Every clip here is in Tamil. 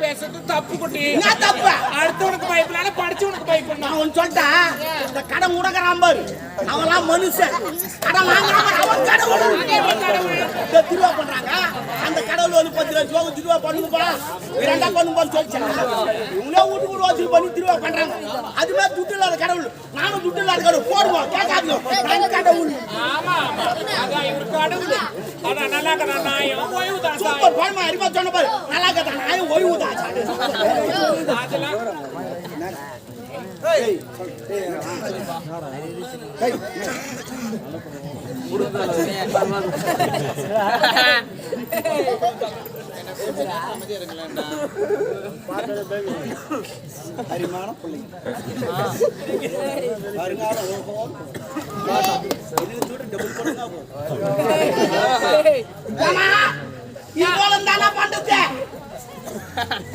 பேசுறது தப்பு குட்டி. என்ன தப்பு? அடுத்தவனுக்கு பயப்படலாம் படிச்சவனுக்கு பயப்படணும். நான் சொல்லிட்டேன் இந்த கடன் முடக்கிறான் பாரு. அவன்லாம் மனுஷன். கடன் வாங்குறான் அவன் கடவுள். இந்த திருவா பண்றாங்க? அந்த கடவுள் வந்து பத்து லட்சம் ரூபா திருவா இரண்டா பண்ணுங்க சொல்லிச்சாங்க இவங்களே வீட்டுக்கு ஒரு வசூல் பண்ணி திருவா பண்றாங்க. அது மாதிரி துட்டு இல்லாத கடவுள். நானும் துட்டு இல்லாத கடவுள். போடுவோம் கேட்காதீங்க. நான் கடவுள் ஆமா ஆமா. அதான் இவர் கடவுள். அதான் நல்லா இருக்கிற நாயம் ஓய்வு தான் சாய். சூப்பர் பழமா அறிவா சொன்ன பாரு நல்லா கதை நான் ஓய்வு பிள்ளைங்க வருங்கால ஓஹோ இதுக்கு தூர டபுள் பண்ணுங்க ஆமா இவ்வளவு தானா பண்றது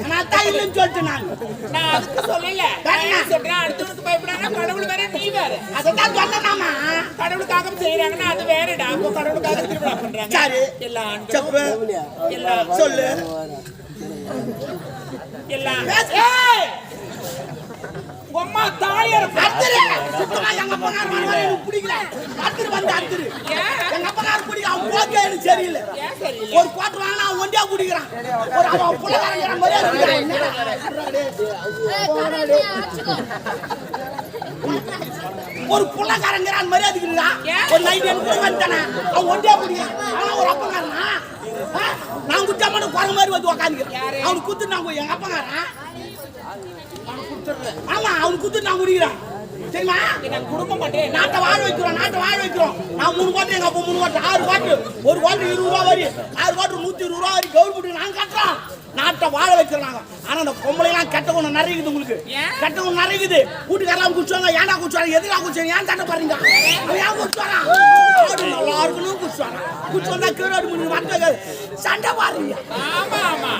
நான் தான் இல்லைன்னு சொல்லிட்டு நான். நான் அதுக்கு சொல்லல. நான் சொல்றேன்? அடுத்தவனுக்கு பயப்படாம கடவுள் வேற நீ வேற அதான் சொன்னேனாமா கடவுளுக்காக செய்யறாங்கன்னா அது வேறடா. அப்போ கடவுளுக்காக திருவிழா பண்றாங்க. சரி. எல்லா செப்பு. எல்லா சொல்லு. எல்லா அம்மா தாயார் அத்திரு. சுத்தமா எங்க அப்பனார் மனவரை எனக்கு பிடிக்கல. அத்திரு. வந்து அத்திரு? எங்க அப்பனார் பிடிக்கல. அவன் போக்கே எனக்கு சரியில்லை? ஒரு குவாட்டர் வாங்கினா அவன் ஒண்டியா குடிக்கிறான். ஒரு அவன் புள்ளக்காரங்கிற மாதிரி. ஒரு புள்ளக்காரங்கிறான் இருக்குதா ஏன்? ஒரு நைட் எனக்கு வந்துட்டானே. அவன் ஒண்டியா குடிக்கிறான். அவன் ஒரு அப்பங்காரனா? நான் குத்தா மட்டும் குரங்கு மாதிரி வந்து உக்காந்துக்கிறேன். அவனுக்கு குத்து நான் எங்க அப்பங்காரன் ஆமா அவனுக்கு குத்து நான் குடிக்கிறேன் சரிம்மா? நான் கொடுக்க மாட்டேன். நாட்டை வாழ வைக்கிறோம் நாட்டை வாழ வைக்கிறோம். நான் மூணு கோட்டை எங்க அப்பா மூணு கோட்டை. ஆறு கோட்டு. ஒரு கோட்டு இருபது ரூபா வரி. ஆறு கோட்டு நூத்தி இருபது ரூபா வரி. கவர்மெண்ட் நாங்க கட்டுறோம். நாட்டை வாழ வைக்கிறோம் நாங்க. ஆனா அந்த பொம்பளை எல்லாம் கெட்ட குணம் நிறையுது உங்களுக்கு? கெட்ட குணம் நிறையுது வீட்டுக்காரெல்லாம் குடிச்சுவாங்க. ஏன்டா குடிச்சுவாங்க? எதுக்கா குடிச்சாங்க ஏன் தட்ட பாருங்க அவன் ஏன் குடிச்சுவாங்க ஆடு நல்லா இருக்கணும் குடிச்சுவாங்க குடிச்சு வந்தா கீழே சண்டை பாருங்க ஆமா ஆமா.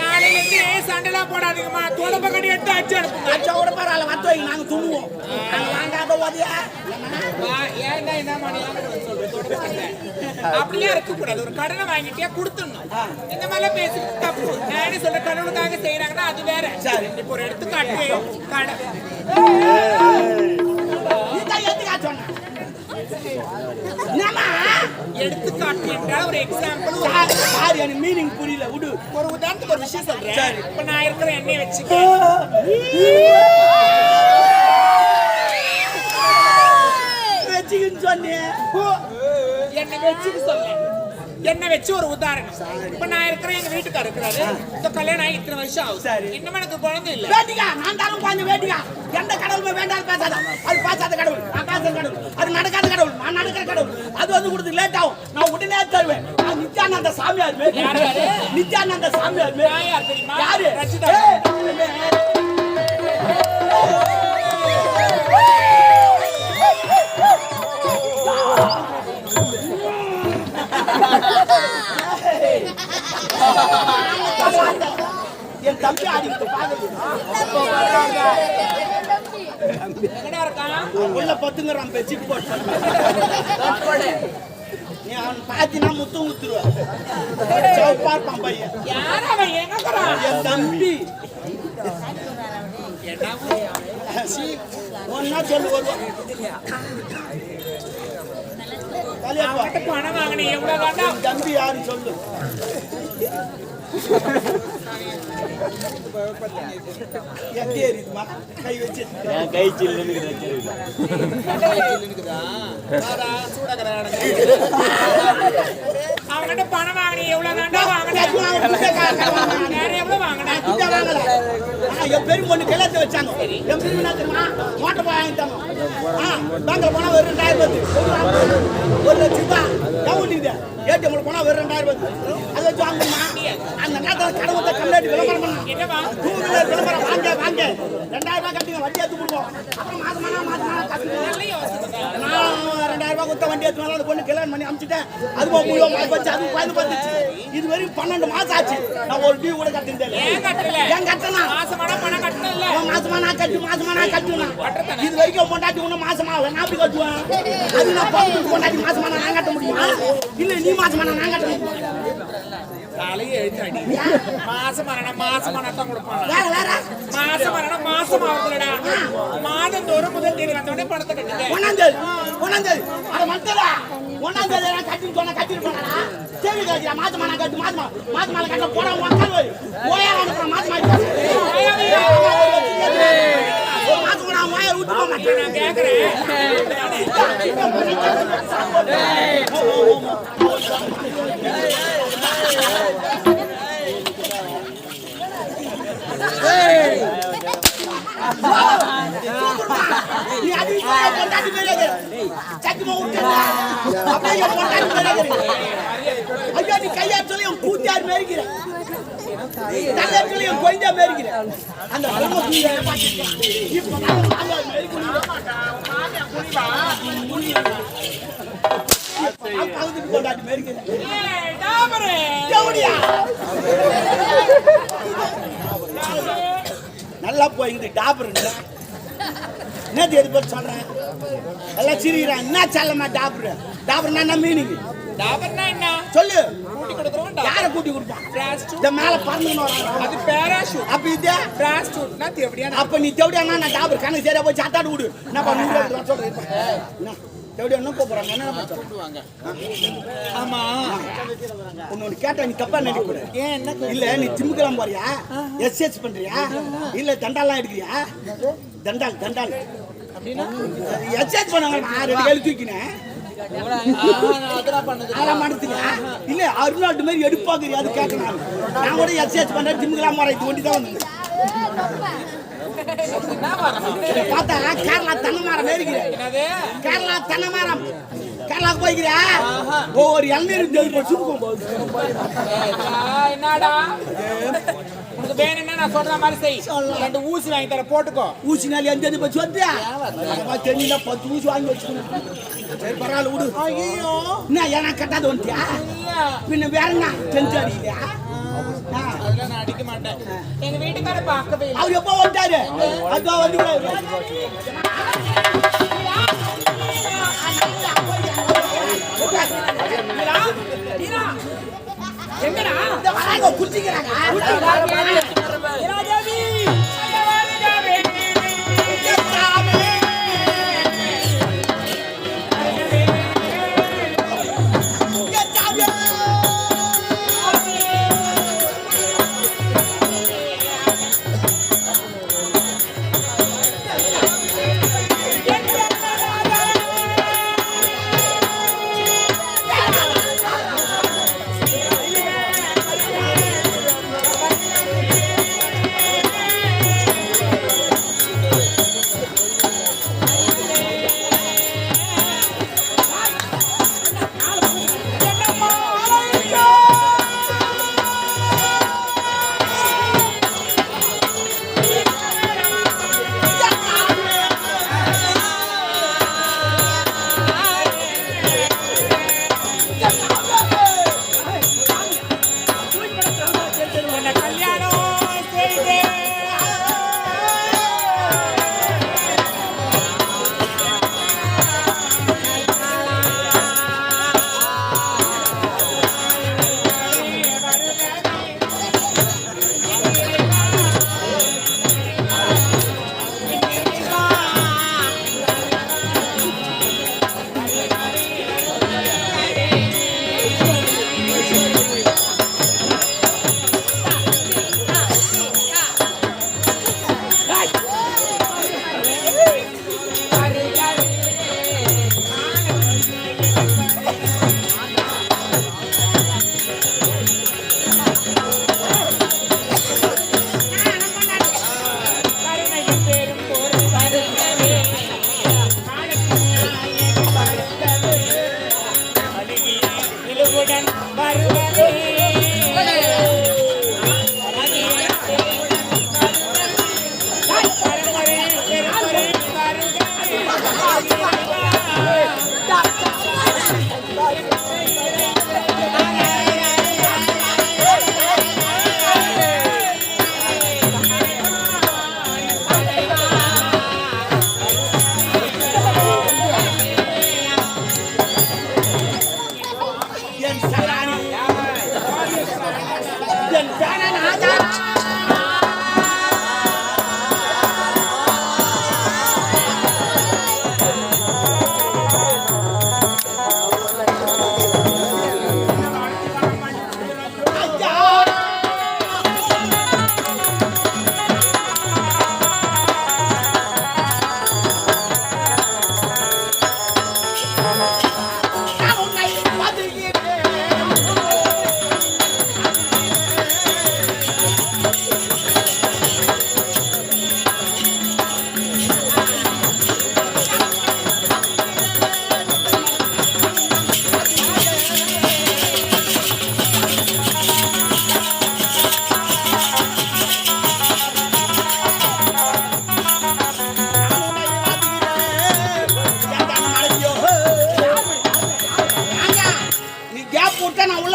நாளைல இருந்து சண்டைலாம் போடாதீங்கம்மா? தொடப்ப கடி எடுத்து அடிச்சு அனுப்புங்க. அச்சா கூட பரவாயில்ல வத்த வை நாங்க துண்ணுவோம் நாங்க வாங்காத ஓதியா ஏன்டா என்ன மணிலாம் சொல்ற தொடப்ப கடில? அப்படிலாம் இருக்கக்கூடாது. ஒரு கடனை வாங்கிட்டியா கொடுத்துடணும். இந்த மாதிரிலாம் பேசுறது தப்பு. நான் சொல்றேன் கடவுளுக்காக செய்யறாங்கன்னா அது வேற. சரி. இப்போ ஒரு எடுத்துக்காட்டு கடை. எடுத்துக்காட்டு என்றால் ஒரு எக்ஸாம்பிள் சார், எனக்கு மீனிங் புரியல. விடு. ஒரு உதாரணத்துக்கு ஒரு விஷயம் சொல்றேன். சரி. இப்ப நான் இருக்கிற எண்ணெய் வச்சுக்க. வச்சுக்கின்னு சொன்னேன். என்னை வச்சுக்க சொல்ல என்னை வச்சு ஒரு உதாரணம். இப்ப நான் இருக்கிறேன் எங்க வீட்டுக்காரர் இருக்கிறாரு. இந்த கல்யாணம் ஆகி இத்தனை வருஷம் சரி. இன்னும் எனக்கு குழந்தை இல்ல. வேட்டிக்கா நான் தானும் பாஞ்ச வேட்டிக்கா. எந்த கடவுளுமே வேண்டாம் பேசாத. அது பேசாத கடவுள். நான் பேசாத கடவுள். அது நடக்காத கடவுள். நான் நடக்கிற கடவுள். அது வந்து கொடுத்து லேட் ஆகும். நான் உடனே தருவேன். நான் நித்யானந்த சாமியார் மாரி. யார் யாரு? நித்யானந்த சாமியார் யார் தெரியுமா? யாரு? ரச்சிதா. ஏய், என் தம்பி ஆடிக்கிட்டு இருக்கான்? உள்ள பத்துங்கிறான் பெச்சு போட்டு. நீ அவன் பாத்தினா முத்து முத்துருவ. பார்ப்பான் பையன். என் தம்பி. ஒன்னா சொல்லு வருவான் பணம் என் தம்பி யாரு சொல்லு. கை வச்சு என் கை சில்லுன்னு இருக்குது பணம் வாங்கினேன் எவ்வளவு வேண்டாம் வாங்கினேன் எவ்வளவு வாங்கினேன் வாங்கல. என் பெரும் பொண்ணு கல்யாணத்தை வச்சாங்க. என் பெரும் என்ன தெரியுமா? மோட்டர் போய் வாங்கிட்டாங்க. ஆ, பேங்க்ல போனா ஒரு ரெண்டாயிரம் பத்து ஒரு லட்சம் ரூபாய். எவ்வளோ ஏடிஎம்ல போனா ஒரு ரெண்டாயிரம் பத்து அதை வச்சு வாங்கணுமா அந்த நேரத்தில் கடவுளை கம்ப்ளைண்ட் விளம்பரம் பண்ணாங்க டூ வீலர் விளம்பரம். வாங்க வாங்க. ரெண்டாயிரம் ரூபாய் அப்புறம் கொடுத்த வண்டி எடுத்து அந்த பொண்ணு கல்யாணம் பண்ணி அமிச்சிட்டேன். அது மூலம் மாசம் வச்சு அது குழந்தை பார்த்துச்சு. இது வரைக்கும் பன்னெண்டு மாசம் ஆச்சு. நான் ஒரு டியூ கூட கட்டிருந்தேன் ஏன் கட்டல? ஏன் கட்டனா மாசமான பணம் கட்டல? அவன் மாசமா நான் கட்டு மாசமா நான் கட்டுவேன் இது வரைக்கும் பொண்டாட்டி ஒண்ணு மாசமா அவன் நான் அப்படி கட்டுவேன்? அது நான் பொண்டாட்டி மாசமா நான் கட்ட முடியுமா? இல்ல நீ மாசமா நான் கட்ட முடியுமா? காலையே எழுத்தாடி. மாசம் வரணும் மாசம் தான் கொடுப்பாங்க. மாசம் வரணும் மாசம் ஆகுதுலடா மாதம் தோறும் முதல் தேதி வந்தோடனே பணத்தை கட்டுங்க. ஒன்னாம் தேதி ஒன்னாம் தேதி அட மத்தடா ஒன்னாம் தேதி நான் கட்டின்னு சொன்னா கட்டு மாலை கட்ட போடா மக்கள் போய். ஓயா அனுப்புற வாயை விட்டு போக மாட்டேன் நான் கேக்குறேன். ஐயா, நீ கையாற்றல கூத்தியார் மாதிரி இருக்கிற. தலையாற்றல அந்த இப்ப நல்லா போயிங்க டாபர் என்ன தேதி போட்டு சொல்றேன் எல்லாம் சிரிக்கிறான் என்ன செல்லமா டாபர்? டாபர்னா என்ன மீனிங் டாபர்னா என்ன? சொல்லு. கூட்டி கொடுக்குறோம். யாரை கூட்டி கொடுப்பான். இந்த மேல பறந்துன்னு அது பேராஷூட் அப்ப இது? பிராஸ்டியூட்னா தேவடியா அப்ப நீ தேவடியானா நான் டாபர்? கணக்கு சரியா போய் சாத்தாடு விடு. என்ன பண்ணு சொல்றேன் இப்ப. என்ன தேவடியா என்ன பண்ணுவாங்க ஆமா. உன்னோட கேட்டா நீ தப்பா நினைக்க ஏன் என்ன இல்ல நீ ஜிம்முக்கெல்லாம் போறியா? எஸ்எஸ் பண்றியா? இல்ல தண்டாலாம் எடுக்கிறியா? தண்டால் தண்டால். எக்ஸசைஸ் பண்ணாங்க ரெண்டு கையில தூக்கினேன். இல்ல அருணாட்டு மாதிரி எடுப்பாக்குறியா? அது கேட்கணும். நான் கூட எக்ஸசைஸ் பண்றேன் ஜிம்முக்கெல்லாம் போறேன். இது ஒண்டி தான் வந்தது இதை பார்த்தா கேரளா தென்னை மரம் இருக்கிறேன் என்னது? கேரளா தென்னை மரம். கேரளாக்கு போய்க்கிறியா? ஒவ்வொரு இளநீர் தேடி சுருக்கும் ஏய், என்னடா? உனக்கு வேணும்னா நான் சொல்ற மாதிரி செய். ரெண்டு ஊசி வாங்கி தர போட்டுக்கோ. ஊசி நாள் எந்த இது பச்சு வந்தியா தெரிஞ்சா பத்து ஊசி வாங்கி வச்சுக்கணும். சரி பரவாயில்ல விடு. ஐயோ. என்ன ஏன்னா கட்டாத வந்துட்டியா? பின்ன வேற என்ன? டென்த் அடிக்கலையா ஆ. அதெல்லாம் நான் அடிக்க மாட்டேன் எங்க வீட்டுக்கார பார்க்கவே இல்லை அவர் எப்போ வந்துட்டாரு அதான் வந்து மீரா, மீரா, எங்கடா குடிக்கிறாங்க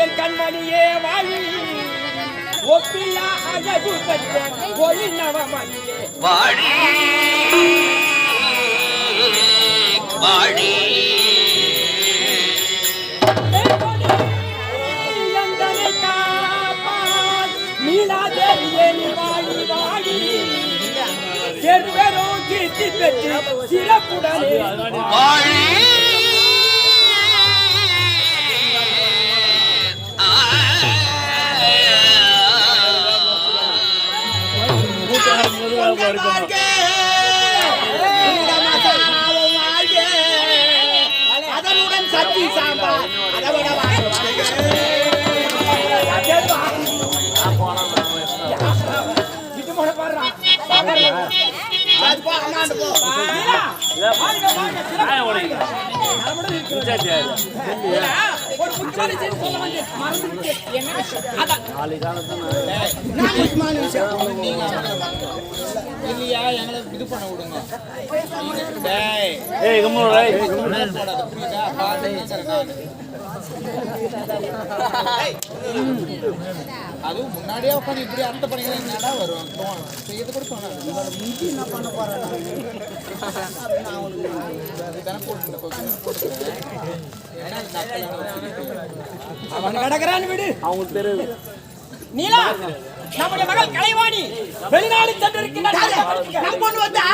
அருமையன் கண்மணியே வாழி. ஒப்பில்லா அழகு பெற்ற ஒளி நவமணியே. வாழி. வாழி. செருவரும் கீர்த்தி பெற்று சிறப்புடனே. வாழி. இல்லையா எங்களை இது பண்ண விடுங்க டேய் ஏய் கம்முனு போடாத புரியுதா பாத்து வச்சிருக்கேன் அதுவும் முன்னாடியே உட்காந்து இப்படி என்னடா வரும். செய்யறது கூட என்ன பண்ண ஒரு அவன் கிடக்குறான்னு விடு. அவங்களுக்கு தெரியுது. நீலா நம்முடைய மகள் கலைவாணி வெளிநாடு சென்றிருக்கிறார் நம்ம பொண்ணு வந்தா?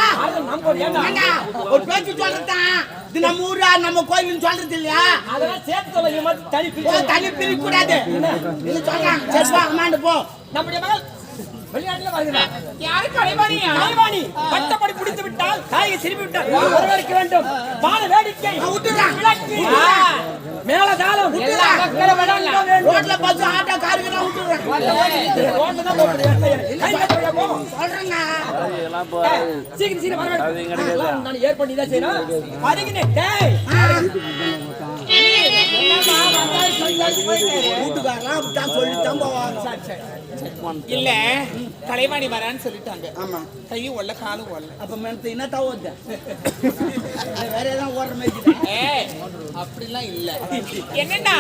ஏண்டா, ஒரு பேச்சு சொல்றதுதான். இது நம்ம ஊரா? நம்ம கோயில்னு சொல்றது இல்லையா? அதெல்லாம் சேர்த்து சொல்ல தனி. தனி பிரிக்க கூடாது இது சரி போ. நம்முடைய மகள் வெளிநாட்டுல வருகிறார் யாரு கலைவாணி? பட்டப்படி பிடித்து விட்டால் தாயை திரும்பி விட்டால் வரவேற்க வேண்டும். வான வேடிக்கை. விட்டுறான். விளக்கு. மேல தாளம். ரோட்ல பஸ் ஆட்டோ காருக்கு சீக்கிரம் சீக்கிரம் தான் வீட்டுக்காரலாம் போவாங்க இல்ல கலைவாணி வரான்னு சொல்லிட்டாங்க. ஆமா. கையும் ஒல்ல காலும் ஒல்ல அப்ப மெனத்து என்ன தவறுது வேற எதாவது ஓடுற மாதிரி அப்படிலாம் இல்ல. என்னன்னா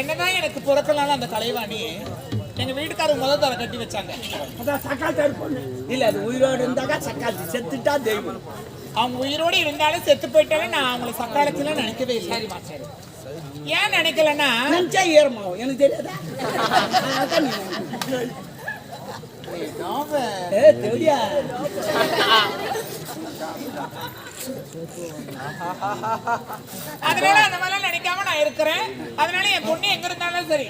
என்னதான் எனக்கு பிறக்கலான அந்த கலைவாணி எங்க வீட்டுக்காரர் முதல் தர கட்டி வச்சாங்க. அதான் பொண்ணு. இல்ல அது உயிரோடு இருந்தாக்கா சக்காத்து செத்துட்டா தெய்வம். அவங்க உயிரோடு இருந்தாலும் செத்து போயிட்டாலும் நான் அவங்கள சக்காலத்துல நினைக்கவே இல்லை. ஏன் நினைக்கலன்னா? நினைச்சா ஈரமாகும். எனக்கு தெரியாதா? தெரியா? அதனால அந்த மாதிரிலாம் நினைக்காம நான் இருக்கிறேன். அதனால என் பொண்ணு எங்க இருந்தாலும் சரி.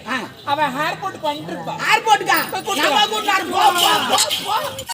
அவ ஹேர் போட்டு பண்ணிட்டு இருப்பா. ஏர்போர்ட்டுக்கா